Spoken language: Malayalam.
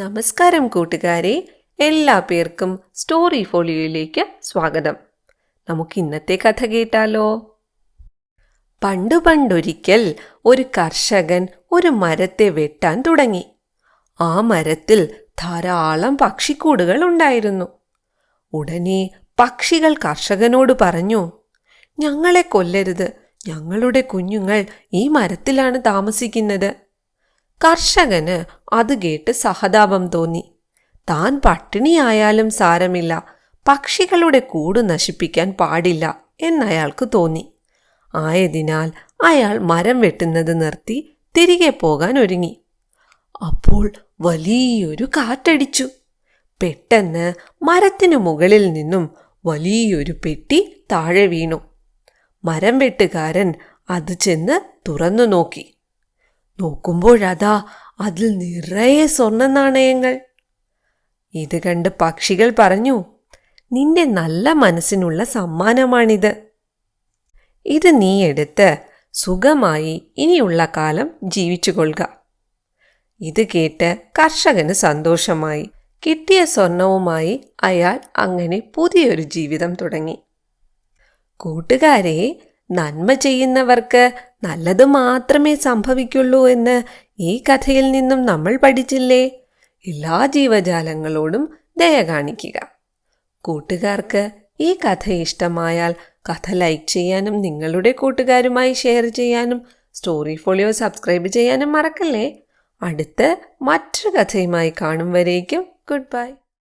നമസ്കാരം കൂട്ടുകാരെ എല്ലാ പേർക്കും സ്റ്റോറി ഫോളിയോയിലേക്ക് സ്വാഗതം. നമുക്ക് ഇന്നത്തെ കഥ കേട്ടാലോ? പണ്ടു പണ്ടൊരിക്കൽ ഒരു കർഷകൻ ഒരു മരത്തെ വെട്ടാൻ തുടങ്ങി. ആ മരത്തിൽ ധാരാളം പക്ഷിക്കൂടുകൾ ഉണ്ടായിരുന്നു. ഉടനെ പക്ഷികൾ കർഷകനോട് പറഞ്ഞു ഞങ്ങളെ കൊല്ലരുത്. ഞങ്ങളുടെ കുഞ്ഞുങ്ങൾ ഈ മരത്തിലാണ് താമസിക്കുന്നത്. കർഷകന് അത് കേട്ട് സഹതാപം തോന്നി. താൻ പട്ടിണിയായാലും സാരമില്ല. പക്ഷികളുടെ കൂട് നശിപ്പിക്കാൻ പാടില്ല എന്നയാൾക്ക് തോന്നി. ആയതിനാൽ അയാൾ മരം വെട്ടുന്നത് നിർത്തി തിരികെ പോകാൻ ഒരുങ്ങി. അപ്പോൾ വലിയൊരു കാറ്റടിച്ചു. പെട്ടെന്ന് മരത്തിനു മുകളിൽ നിന്നും വലിയൊരു പെട്ടി താഴെ വീണു. മരം വെട്ടുകാരൻ അത് ചെന്ന് തുറന്നു നോക്കി. നോക്കുമ്പോഴതാ അതിൽ നിറയെ സ്വർണ നാണയങ്ങൾ. ഇത് കണ്ട് പക്ഷികൾ പറഞ്ഞു നിന്റെ നല്ല മനസ്സിനുള്ള സമ്മാനമാണിത്. ഇത് നീ എടുത്ത് സുഖമായി ഇനിയുള്ള കാലം ജീവിച്ചു കൊള്ളുക ഇത് കേട്ട് കർഷകന് സന്തോഷമായി. കിട്ടിയ സ്വർണവുമായി അയാൾ അങ്ങനെ പുതിയൊരു ജീവിതം തുടങ്ങി. കൂട്ടുകാരെ നന്മ ചെയ്യുന്നവർക്ക് നല്ലത് മാത്രമേ സംഭവിക്കുള്ളൂ എന്ന് ഈ കഥയിൽ നിന്നും നമ്മൾ പഠിച്ചില്ലേ? എല്ലാ ജീവജാലങ്ങളോടും ദയ കാണിക്കുക. കൂട്ടുകാർക്ക് ഈ കഥ ഇഷ്ടമായാൽ കഥ ലൈക്ക് ചെയ്യാനും നിങ്ങളുടെ കൂട്ടുകാരുമായി ഷെയർ ചെയ്യാനും സ്റ്റോറി ഫോളിയോ സബ്സ്ക്രൈബ് ചെയ്യാനും മറക്കല്ലേ? അടുത്ത മറ്റൊരു കഥയുമായി കാണും വരേക്കും. Good bye.